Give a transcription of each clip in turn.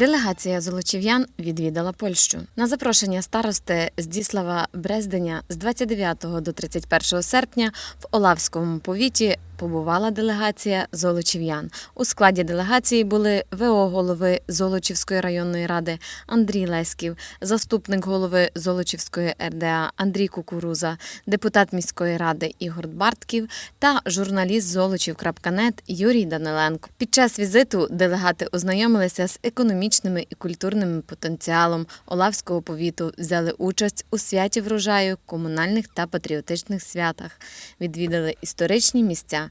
adalah Делегація золочів'ян відвідала Польщу. На запрошення старости Здіслава Брезденя з 29 до 31 серпня в Олавському повіті побувала делегація золочів'ян. У складі делегації були ВО голови Золочівської районної ради Андрій Леськів, заступник голови Золочівської РДА Андрій Кукуруза, депутат міської ради Ігор Бартків та журналіст Золочів.нет Юрій Даниленко. Під час візиту делегати ознайомилися з економічними і культурним потенціалом Олавського повіту, взяли участь у святі врожаю, комунальних та патріотичних святах, відвідали історичні місця.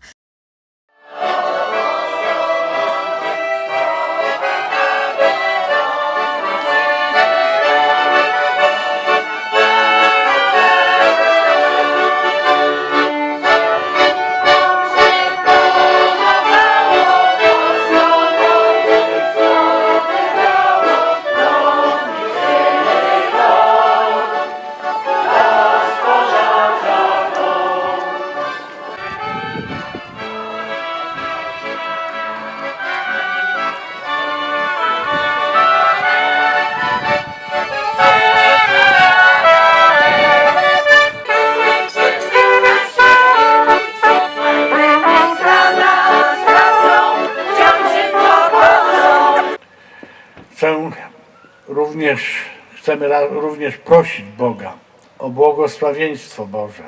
Ra- również prosić Boga o błogosławieństwo Boże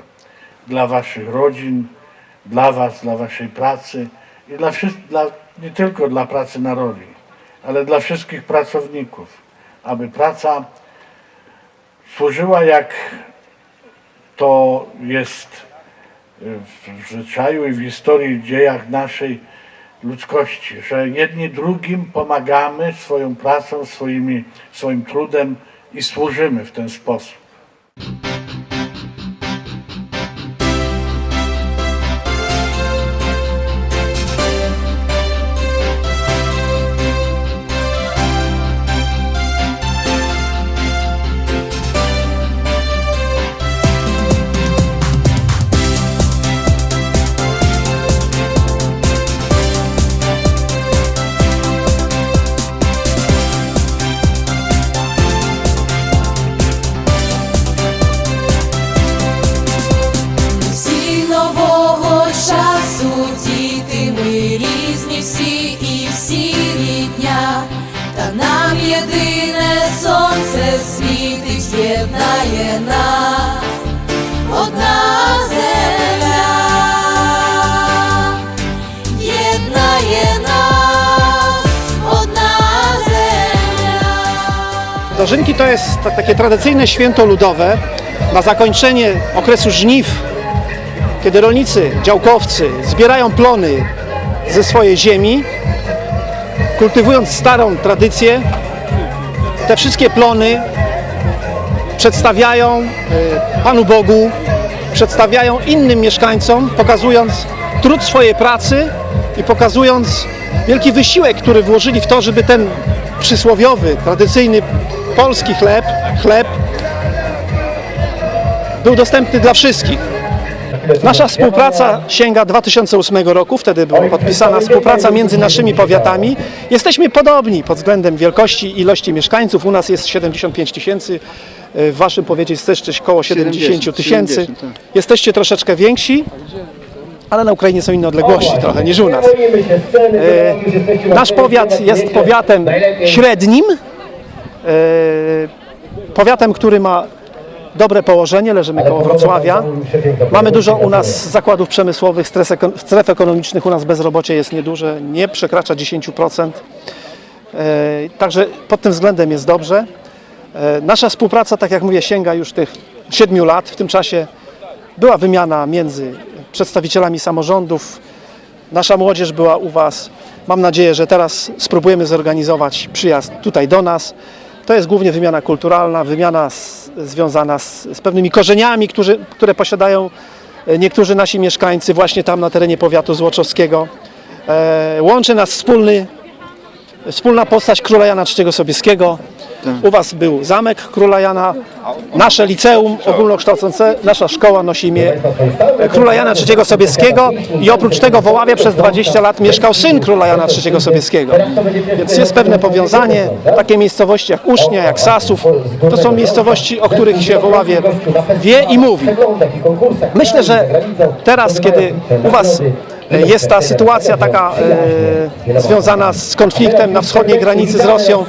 dla Waszych rodzin, dla Was, dla Waszej pracy i dla, dla, nie tylko dla pracy na roli, ale dla wszystkich pracowników, aby praca służyła jak to jest w zwyczaju i w historii, w dziejach naszej ludzkości, że jedni drugim pomagamy swoją pracą, swoimi, swoim trudem i służymy w ten sposób. Dożynki to jest ta- takie tradycyjne święto ludowe na zakończenie okresu żniw, kiedy rolnicy, działkowcy zbierają plony ze swojej ziemi, kultywując starą tradycję. Te wszystkie plony przedstawiają e, Panu Bogu, przedstawiają innym mieszkańcom, pokazując trud swojej pracy i pokazując wielki wysiłek, który włożyli w to, żeby ten przysłowiowy, tradycyjny polski chleb, chleb był dostępny dla wszystkich. Nasza współpraca sięga 2008 roku, wtedy była podpisana współpraca między naszymi powiatami. Jesteśmy podobni pod względem wielkości i ilości mieszkańców. U nas jest 75 tysięcy, w waszym powiecie jesteście około 70 tysięcy. 70, tak. Jesteście troszeczkę więksi, ale na Ukrainie są inne odległości trochę niż u nas. E, Nasz powiat jest powiatem średnim, e, powiatem, który ma dobre położenie, leżymy koło Wrocławia. Mamy dużo u nas zakładów przemysłowych, stref ekonomicznych, u nas bezrobocie jest nieduże, nie przekracza 10%. E, Także pod tym względem jest dobrze. E, Nasza współpraca, tak jak mówię, sięga już tych 7 lat. W tym czasie była wymiana między przedstawicielami samorządów. Nasza młodzież była u Was. Mam nadzieję, że teraz spróbujemy zorganizować przyjazd tutaj do nas. To jest głównie wymiana kulturalna, wymiana z, związana z, z pewnymi korzeniami, którzy, które posiadają e, niektórzy nasi mieszkańcy właśnie tam na terenie powiatu złoczowskiego. E, łączy nas wspólny, wspólna postać króla Jana III Sobieskiego, U Was był zamek Króla Jana, nasze liceum ogólnokształcące, nasza szkoła nosi imię Króla Jana III Sobieskiego i oprócz tego w Oławie przez 20 lat mieszkał syn Króla Jana III Sobieskiego. Więc jest pewne powiązanie. Takie miejscowości jak Usznia, jak Sasów, to są miejscowości, o których się w Oławie wie i mówi. Myślę, że teraz, kiedy u Was e, jest ta sytuacja taka e, związana z konfliktem na wschodniej granicy z Rosją,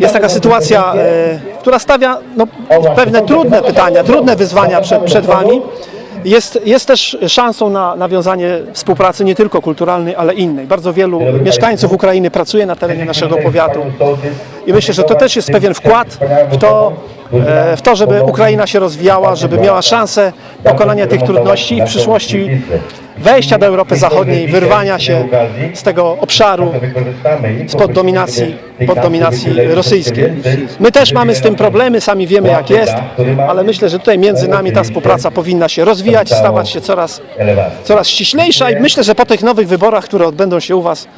jest taka sytuacja, e, która stawia no, pewne trudne pytania, trudne wyzwania przed, przed Wami. Jest, jest też szansą na nawiązanie współpracy nie tylko kulturalnej, ale innej. Bardzo wielu mieszkańców Ukrainy pracuje na terenie naszego powiatu i myślę, że to też jest pewien wkład w to, w to, żeby Ukraina się rozwijała, żeby miała szansę pokonania tych trudności i w przyszłości wejścia do Europy Zachodniej, wyrwania się z tego obszaru spod dominacji, pod dominacji rosyjskiej. My też mamy z tym problemy, sami wiemy jak jest, ale myślę, że tutaj między nami ta współpraca powinna się rozwijać, stawać się coraz, coraz ściślejsza i myślę, że po tych nowych wyborach, które odbędą się u Was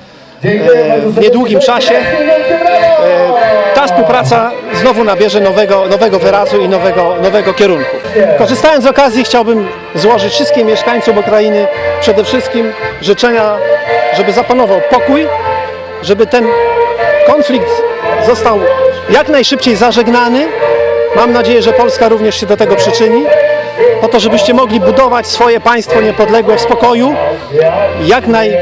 e, w niedługim czasie, e, ta współpraca znowu nabierze nowego, nowego wyrazu i nowego, nowego kierunku. Korzystając z okazji chciałbym złożyć wszystkim mieszkańcom Ukrainy przede wszystkim życzenia, żeby zapanował pokój, żeby ten konflikt został jak najszybciej zażegnany. Mam nadzieję, że Polska również się do tego przyczyni, po to, żebyście mogli budować swoje państwo niepodległe w spokoju, jak naj,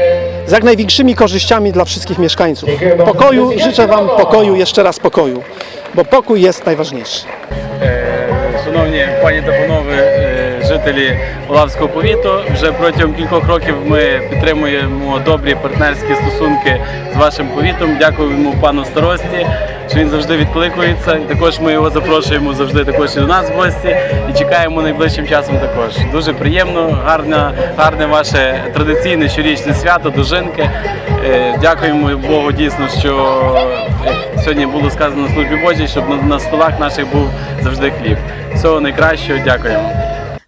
z jak największymi korzyściami dla wszystkich mieszkańców. Pokoju, życzę Wam pokoju, jeszcze raz pokoju, bo pokój jest najważniejszy. Шановні пані та панове, е, жителі Олавського повіту, вже протягом кількох років ми підтримуємо добрі партнерські стосунки з вашим повітом. Дякуємо пану старості, Що він завжди відкликується. І також ми його запрошуємо завжди також і до нас в гості і чекаємо найближчим часом також. Дуже приємно, гарне, гарне ваше традиційне щорічне свято, дожинки. Е, Дякуємо Богу дійсно, що як сьогодні було сказано на службі Божій, щоб на, столах наших був завжди хліб. Всього найкращого, дякуємо.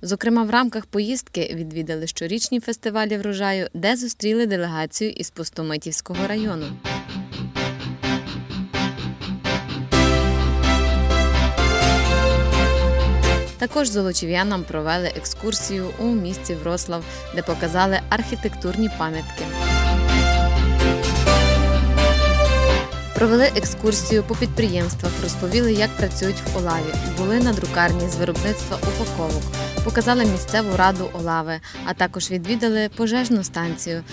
Зокрема, в рамках поїздки відвідали щорічні фестивалі врожаю, де зустріли делегацію із Пустомитівського району. Також золочів'янам провели екскурсію у місті Врослав, де показали архітектурні пам'ятки. Провели екскурсію по підприємствах, розповіли, як працюють в Олаві. Були на друкарні з виробництва упаковок, показали місцеву раду Олави, а також відвідали пожежну станцію.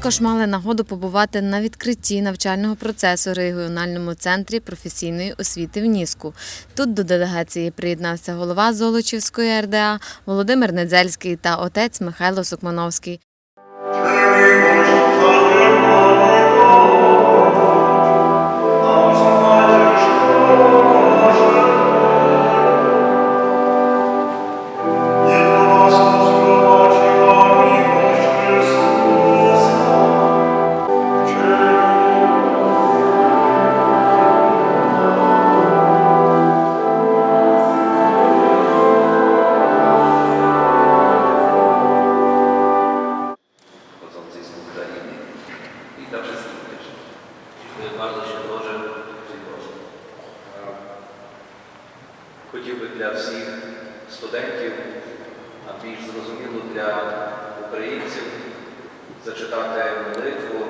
Також мали нагоду побувати на відкритті навчального процесу регіональному центрі професійної освіти в Ніску. Тут до делегації приєднався голова Золочівської РДА Володимир Недзельський та отець Михайло Сукмановський. Хотів би для всіх студентів, а більш зрозуміло для українців, зачитати молитву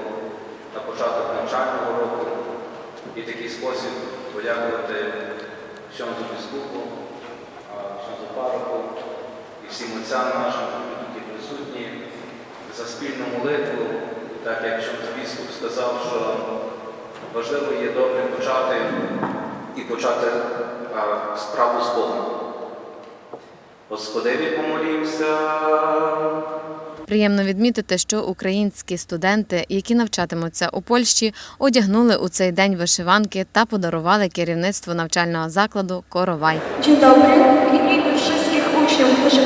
на початок навчального року і в такий спосіб подякувати Сьомзу біскупу, Сьомзу пароку і всім отцям нашим, які присутні, за спільну молитву, так як біскуп сказав, що важливо є добре почати і почати справу з Богом. Господеві помолімся. Приємно відмітити, що українські студенти, які навчатимуться у Польщі, одягнули у цей день вишиванки та подарували керівництво навчального закладу Коровай. Dzień dobry. W imieniu wszystkich uczniów, którzy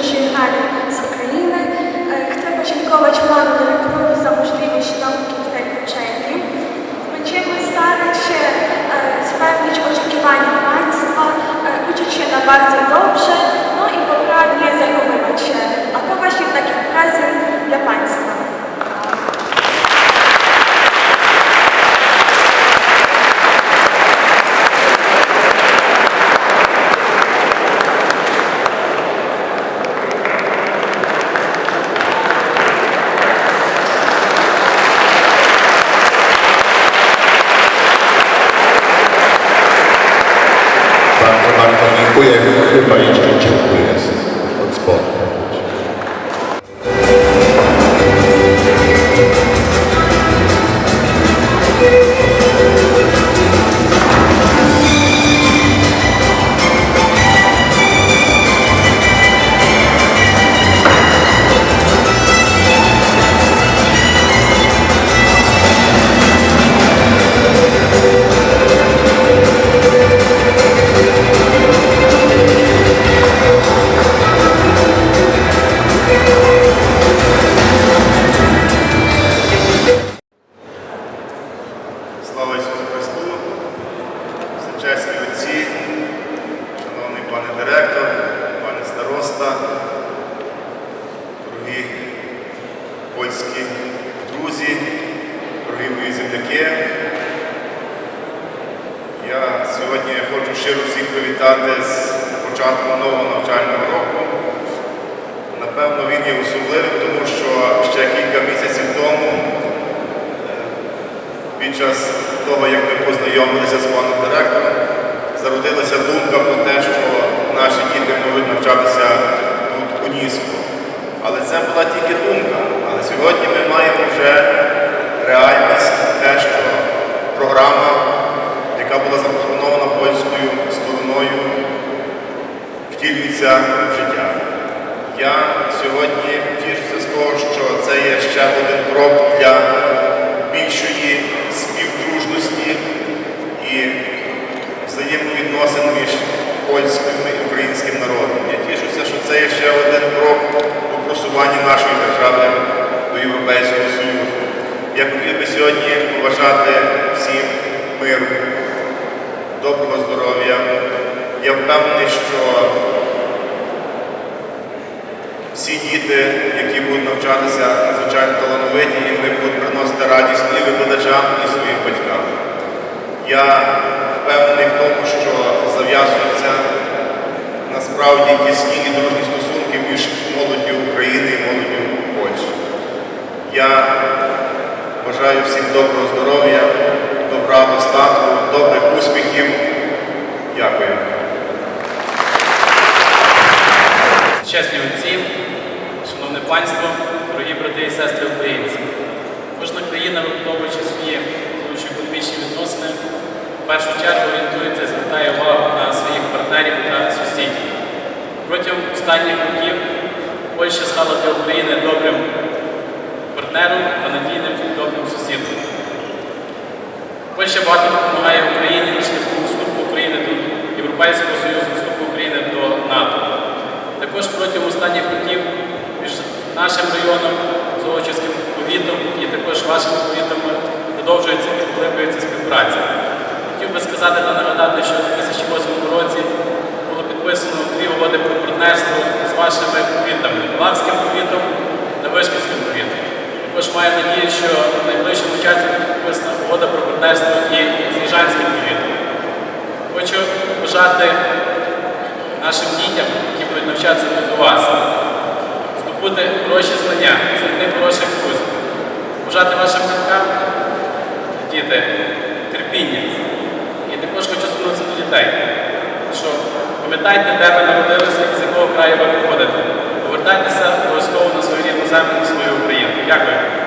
особливим, тому що ще кілька місяців тому, е, під час того, як ми познайомилися з паном директором, зародилася думка про те, що наші діти можуть навчатися тут у Ніску. Але це була тільки думка. Але сьогодні ми маємо вже реальність, те, що програма, яка була запропонована польською стороною, втілюється в життя. Я сьогодні тішуся з того, що це є ще один крок для більшої співдружності і взаємовідносин між польським і українським народом. Я тішуся, що це є ще один крок у просуванні нашої держави до Європейського Союзу. Я хотів би сьогодні побажати всім миру, доброго здоров'я. Я впевнений, що всі діти, які будуть навчатися надзвичайно талановиті, і вони будуть приносити радість і викладачам, і своїм батькам. Я впевнений в тому, що зав'язуються насправді тісні і дружні стосунки між молоддю України і молоддю Польщі. Я бажаю всім доброго здоров'я, добра достатку, добрих успіхів. Дякую. Чесні отці, шановне панство, дорогі брати і сестри українці. Кожна країна, вибудовуючи свої економічні відносини, в першу чергу орієнтується і звертає увагу на своїх партнерів та сусідів. Протягом останніх років Польща стала для України добрим партнером та надійним добрим сусідом. Польща багато допомагає Україні на шляху вступу України до Європейського Союзу, вступу України до НАТО. Також протягом останніх років між нашим районом, Золочівським повітом і також вашими повітами продовжується і поглиблюється співпраця. Хотів би сказати та нагадати, що у 2008 році було підписано дві угоди про партнерство з вашими повітами Лавським повітом та Вишківським повітом. Також маю надію, що в найближчому часі підписана угода про партнерство і з Ніжанським повітом. Хочу бажати нашим дітям, які будуть навчатися у вас, бути хороші знання, знайти хороших друзів, бажати вашим батькам, діти, терпіння. І також хочу звернутися до дітей, що пам'ятайте, де ви народилися і з якого краю ви виходите. Повертайтеся обов'язково на свою рідну землю, на свою Україну. Дякую.